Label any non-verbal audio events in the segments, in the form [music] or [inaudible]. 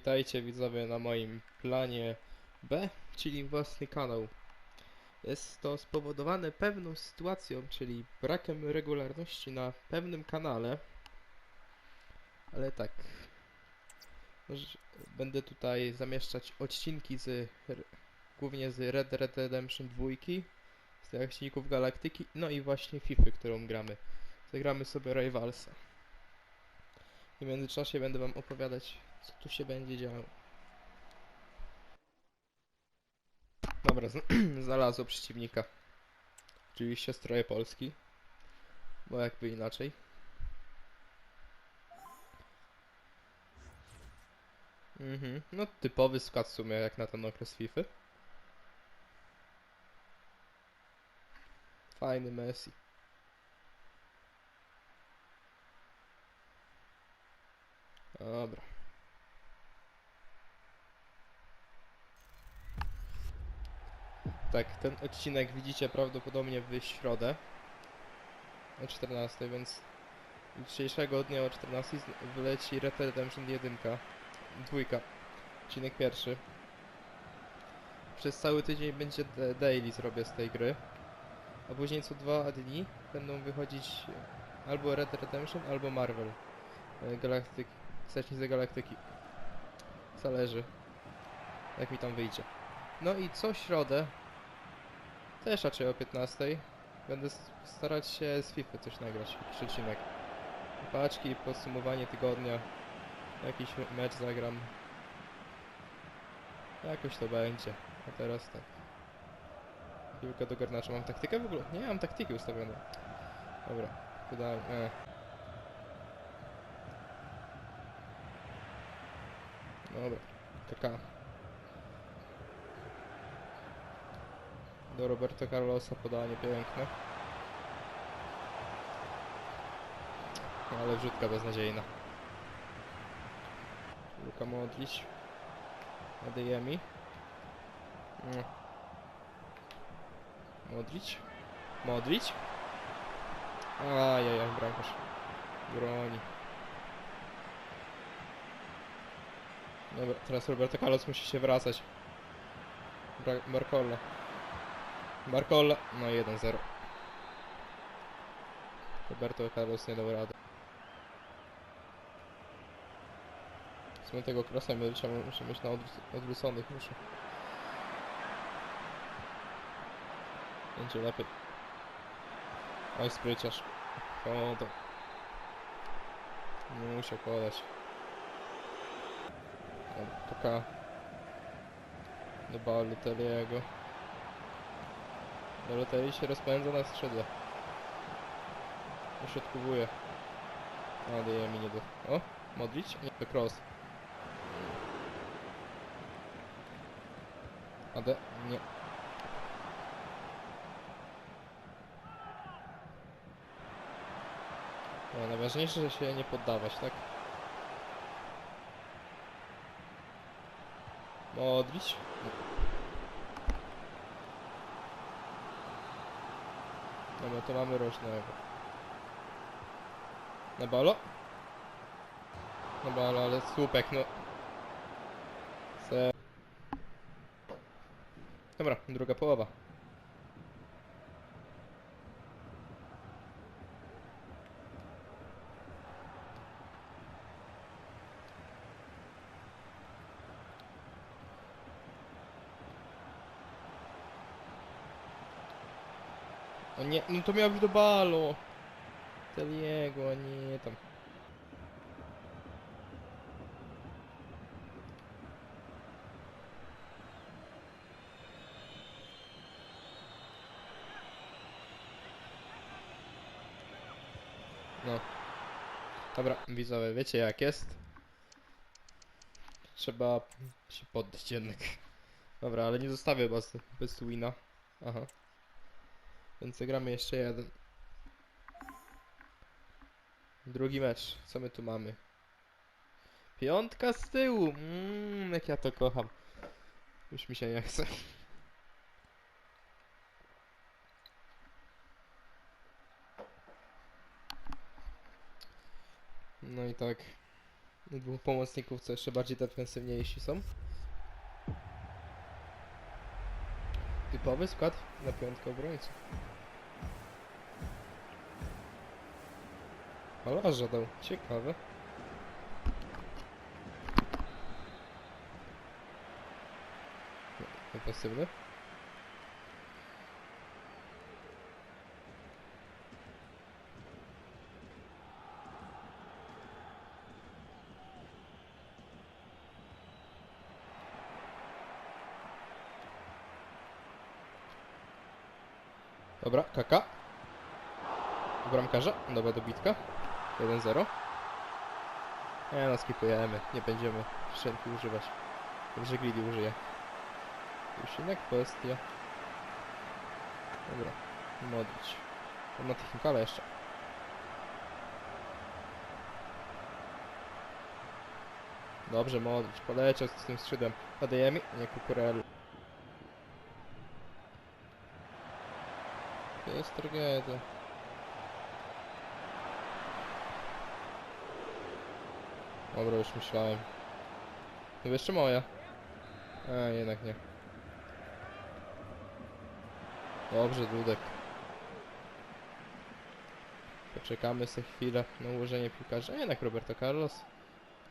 Witajcie widzowie na moim planie B, czyli własny kanał. Jest to spowodowane pewną sytuacją, czyli brakiem regularności na pewnym kanale. Ale tak. Będę tutaj zamieszczać odcinki z głównie z Red Red Redemption 2, z odcinków Galaktyki, no i właśnie FIFA, którą gramy. Zagramy sobie Rivalsa. I w międzyczasie będę wam opowiadać, co tu się będzie działo. Dobra, zna- [clears throat] znalazło przeciwnika. Oczywiście stroje Polski. Bo jakby inaczej. Mhm, no typowy skład w sumie jak na ten okres FIFA. Fajny Messi. Dobra. Tak, ten odcinek widzicie prawdopodobnie w środę o 14, więc dzisiejszego dnia o 14 z- wyleci Red Redemption 1, dwójka, odcinek pierwszy. Przez cały tydzień będzie da- daily zrobię z tej gry, a później co dwa dni będą wychodzić albo Red Redemption, albo Marvel e, Galaktyk, Strażnicy Galaktyki. Zależy, jak mi tam wyjdzie. No i co środę, też raczej o 15, będę starać się z FIFA coś nagrać, odcinek. Paczki, podsumowanie tygodnia, jakiś me- mecz zagram. Jakoś to będzie. A teraz tak. Piłkę do garnacza. Mam taktykę w ogóle? Nie, mam taktyki ustawione. Dobra, wydaje e. Dobra, KK. Do Roberto Carlosa podanie piękne. Ale wrzutka beznadziejna. Luka Modric. Adeyemi. Mm. Modric. Modric. Ajajaj, bramkarz. Broni. Dobra, teraz Roberto Carlos musi się wracać. Barcolla. Barcolla. No 1-0. Roberto Carlos nie dał rady. Sumie tego crossa my trzeba, muszę mieć na odwró- odwróconych muszę. Będzie lepiej. Oj, spryciarz. O, to. Nie musiał. O, Taka. Do Balotelliego. Balotelli się rozpędza na skrzydle. Uśrodkowuje. A, daje mi nie do... O! Modric? Nie, to cross. Ade? Nie. No, najważniejsze, że się nie poddawać, tak? Modric? Dobra, to mamy rocznego. Na balo? Na balo, ale słupek, no. Se... Dobra, druga połowa. O nie, no to miał być do balu. Teliego, a nie tam. No. Dobra, widzowie, wiecie jak jest? Trzeba się poddać jednak. Dobra, ale nie zostawię was bez wina. Aha. Więc zagramy jeszcze jeden. Drugi mecz. Co my tu mamy? Piątka z tyłu. Mmm, jak ja to kocham. Już mi się nie chce. No i tak. Dwóch pomocników, co jeszcze bardziej defensywniejsi są. Typowy skład na piątkę obrońców. Malarza dał, ciekawe. Defensywny. Dobra, kaka. Bramkarza, dobra dobitka. 1-0. Nie no, skipujemy. Nie będziemy szczęki używać. Dobrze greedy użyje. Już inna kwestia. Dobra, modlić. On ma technikala jeszcze. Dobrze, modlić. Poleciał z tym skrzydłem. Adeyemi, nie Kukurelu. Jest tragedia. Dobra, już myślałem. No jeszcze moja. A, jednak nie. Dobrze, Dudek. Poczekamy sobie chwilę na ułożenie piłkarza. Jednak Roberto Carlos.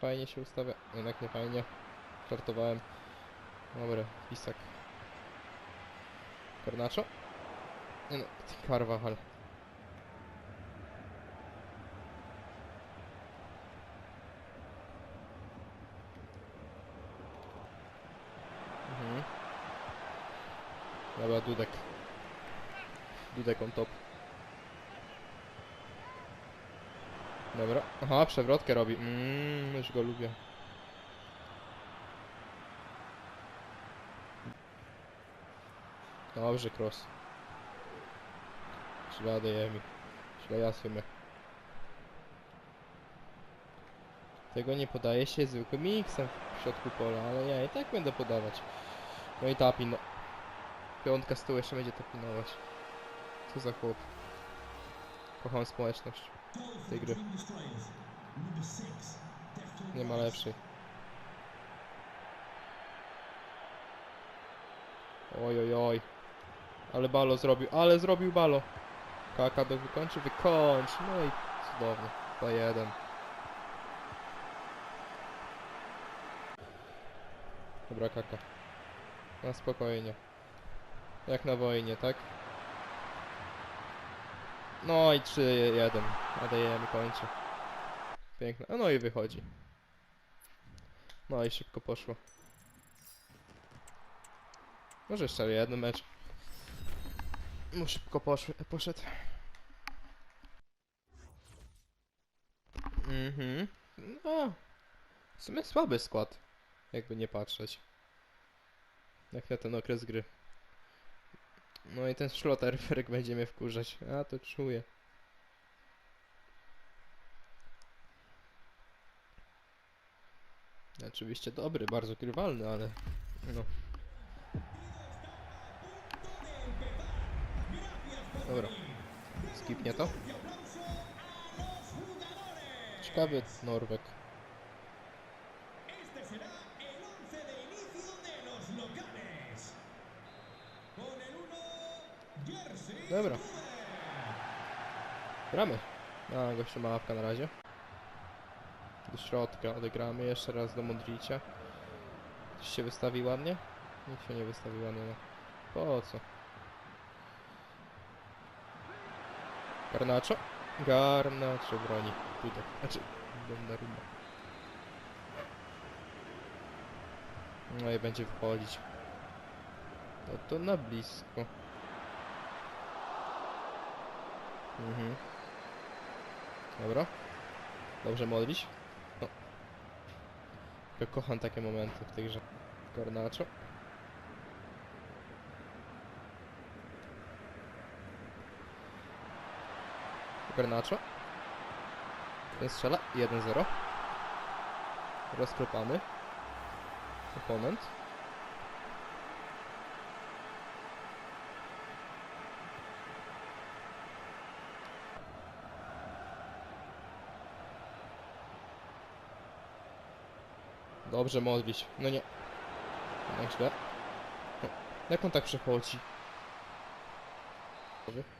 Fajnie się ustawia. Jednak nie fajnie. Żartowałem. Dobra, Pisak. Cornacho. Nie no, Carvajal. Mhm. Dobra, Dudek. Dudek on top. Dobra. Aha, przewrotkę robi. Mmm, już go lubię. Dobrze, cross. Źle dajemy. Źle jasujemy. Tego nie podaje się zwykłym miksem w środku pola, ale ja i tak będę podawać. No i tapin. Piątka z tyłu jeszcze będzie to pilnować. Co za chłop. Kocham społeczność tej gry. Nie ma lepszej. Oj, oj, oj. Ale balo zrobił, ale zrobił balo. Kaka do wykończy, wykończy. No i cudownie. 2-1. Dobra, kaka. Na spokojnie. Jak na wojnie, tak? No i 3-1. Nadajemy, kończy. Piękne. A No i wychodzi. No i szybko poszło. Może jeszcze jeden mecz. No szybko poszedł. Mhm. No. W sumie słaby skład. Jakby nie patrzeć. Jak na ten okres gry. No i ten Schlotterberg [laughs] będzie mnie wkurzać. A to czuję. Oczywiście dobry, bardzo grywalny, ale no. Dobra. Skipnie to. 1, Jersey. Dobra. Gramy. A, gościu ma łapka na razie. Do środka odegramy jeszcze raz do Modricia. Ktoś się wystawi ładnie? Nikt się nie wystawi ładnie, no. Po co? Garnacho? Garnacho broni. Tutaj. Znaczy, Donnarumma. No i będzie wchodzić. No to na blisko. Mhm. Dobra. Dobrze modlić. No. Ja kocham takie momenty w tej grze. Garnacho. Garnacho. Ten strzela. 1-0. Rozklepany. Oponent. Dobrze, modlić. No nie. Jak źle. No, Jak on tak przechodzi? Dobry.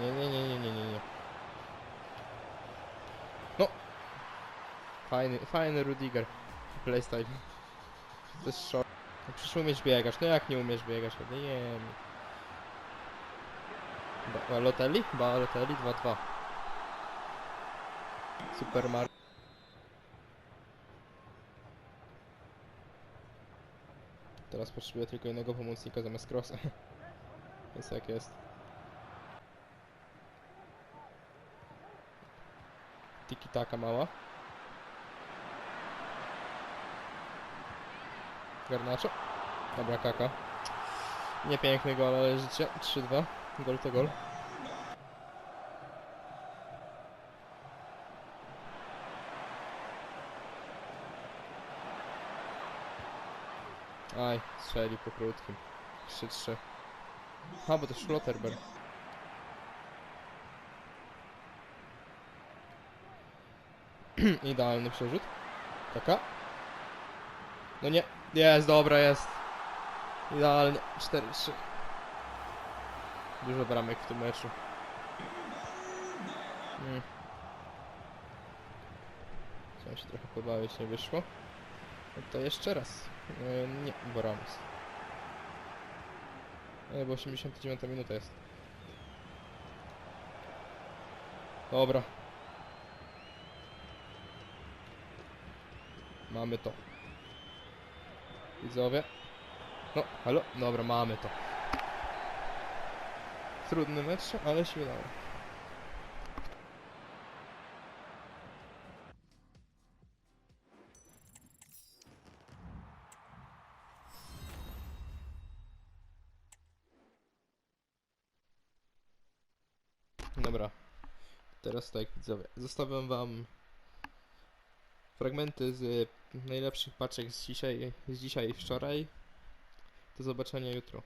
Nie, nie, nie, nie, nie, nie, nie. No! Fajny, fajny Rudiger. Playstyle. To jest szok. No przecież umiesz biegać. No jak nie umiesz biegać? No nie wiem. Ba- Balotelli? Balotelli 2-2. Super Mario. Teraz potrzebuję tylko jednego pomocnika zamiast Crossa. [laughs] Jest jak jest. Tiki taka mała. Garnaczo. Dobra kaka. Niepiękny gol, ale życie. 3-2. Gol to gol. Aj, strzeli po krótkim. 3-3. A, bo to Schlotterberg. [clears throat] Idealny przerzut. Kaka. No nie. Jest, dobra, jest. Idealnie. 4-3. Dużo bramek w tym meczu. Mm. Chciałem się trochę pobawić, nie wyszło. No to jeszcze raz. E, nie, bo Ramos. E, bo 89 minuta jest. Dobra. Mamy to. Widzowie. No, halo? Dobra, mamy to. Trudny mecz, ale się udało. Dobra. Teraz tak, widzowie. Zostawiam wam fragmenty z najlepszych paczek z dzisiaj, z dzisiaj i wczoraj. Do zobaczenia jutro.